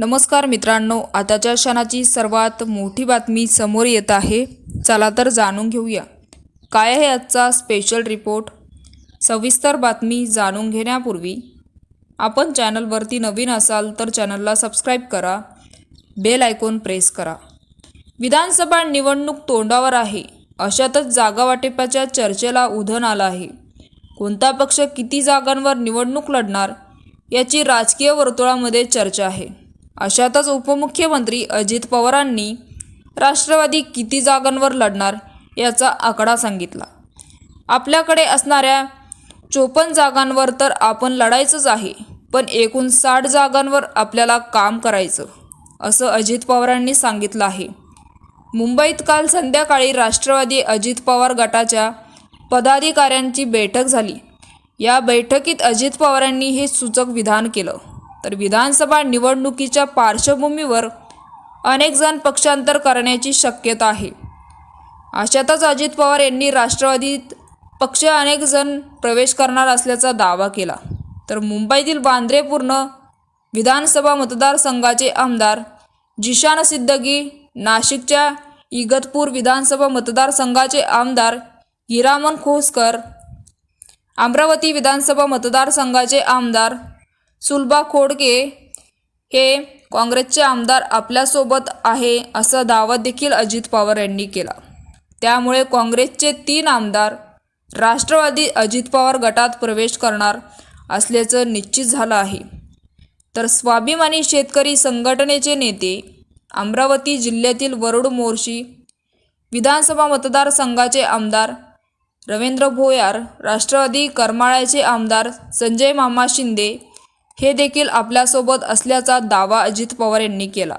नमस्कार मित्रांनो आताच्या क्षणाची सर्वात मोठी बातमी समोर येत आहे. चला तर जाणून घेऊया. काय आहे आजचा स्पेशल रिपोर्ट सविस्तर बातमी जाणून घेण्यापूर्वी आपण चॅनलवरती नवीन असाल तर चॅनलला सबस्क्राईब करा. बेल आयकॉन प्रेस करा. विधानसभा निवडणूक तोंडावर आहे. अशातच जागा वाटेपाच्या चर्चेला उधन आलं आहे. कोणता पक्ष किती जागांवर निवडणूक लढणार याची राजकीय वर्तुळामध्ये चर्चा आहे. अशातच उपमुख्यमंत्री अजित पवारांनी राष्ट्रवादी किती जागांवर लढणार याचा आकडा सांगितला. आपल्याकडे असणाऱ्या चोपन्न जागांवर तर आपण लढायचंच आहे पण एकूण साठ जागांवर आपल्याला काम करायचं असं अजित पवारांनी सांगितलं आहे. मुंबईत काल संध्याकाळी राष्ट्रवादी अजित पवार गटाच्या पदाधिकाऱ्यांची बैठक झाली. या बैठकीत अजित पवारांनी हे सूचक विधान केलं. तर विधानसभा निवडणुकीच्या पार्श्वभूमीवर अनेक जण पक्षांतर करण्याची शक्यता आहे. अशातच अजित पवार यांनी राष्ट्रवादीत पक्ष अनेक जण प्रवेश करणार असल्याचा दावा केला. तर मुंबईतील बांद्रे पूर्ण विधानसभा मतदारसंघाचे आमदार जिशान सिद्दगी नाशिकच्या इगतपूर विधानसभा मतदारसंघाचे आमदार हिरामन खोसकर अमरावती विधानसभा मतदारसंघाचे आमदार सुलभा खोडके हे काँग्रेसचे आमदार आपल्यासोबत आहे असा दावा देखील अजित पवार यांनी केला. त्यामुळे काँग्रेसचे तीन आमदार राष्ट्रवादी अजित पवार गटात प्रवेश करणार असल्याचं निश्चित झालं आहे. तर स्वाभिमानी शेतकरी संघटनेचे नेते अमरावती जिल्ह्यातील वरुड मोर्शी विधानसभा मतदारसंघाचे आमदार रवींद्र भोयार राष्ट्रवादी करमाळ्याचे आमदार संजय मामा शिंदे हे देखील आपल्यासोबत असल्याचा दावा अजित पवार यांनी केला.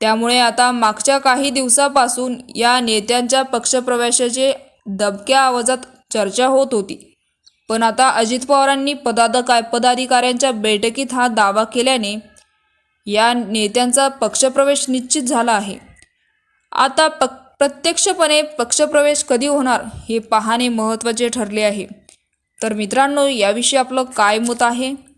त्यामुळे आता मागच्या काही दिवसापासून या नेत्यांच्या पक्षप्रवेशाचे दबक्या आवाजात चर्चा होत होती. पण आता अजित पवारांनी पदाधिका पदाधिकाऱ्यांच्या बैठकीत हा दावा केल्याने या नेत्यांचा पक्षप्रवेश निश्चित झाला आहे. आता पक् प्रत्यक्षपणे पक्षप्रवेश कधी होणार हे पाहणे महत्त्वाचे ठरले आहे. तर मित्रांनो याविषयी आपलं काय मत आहे?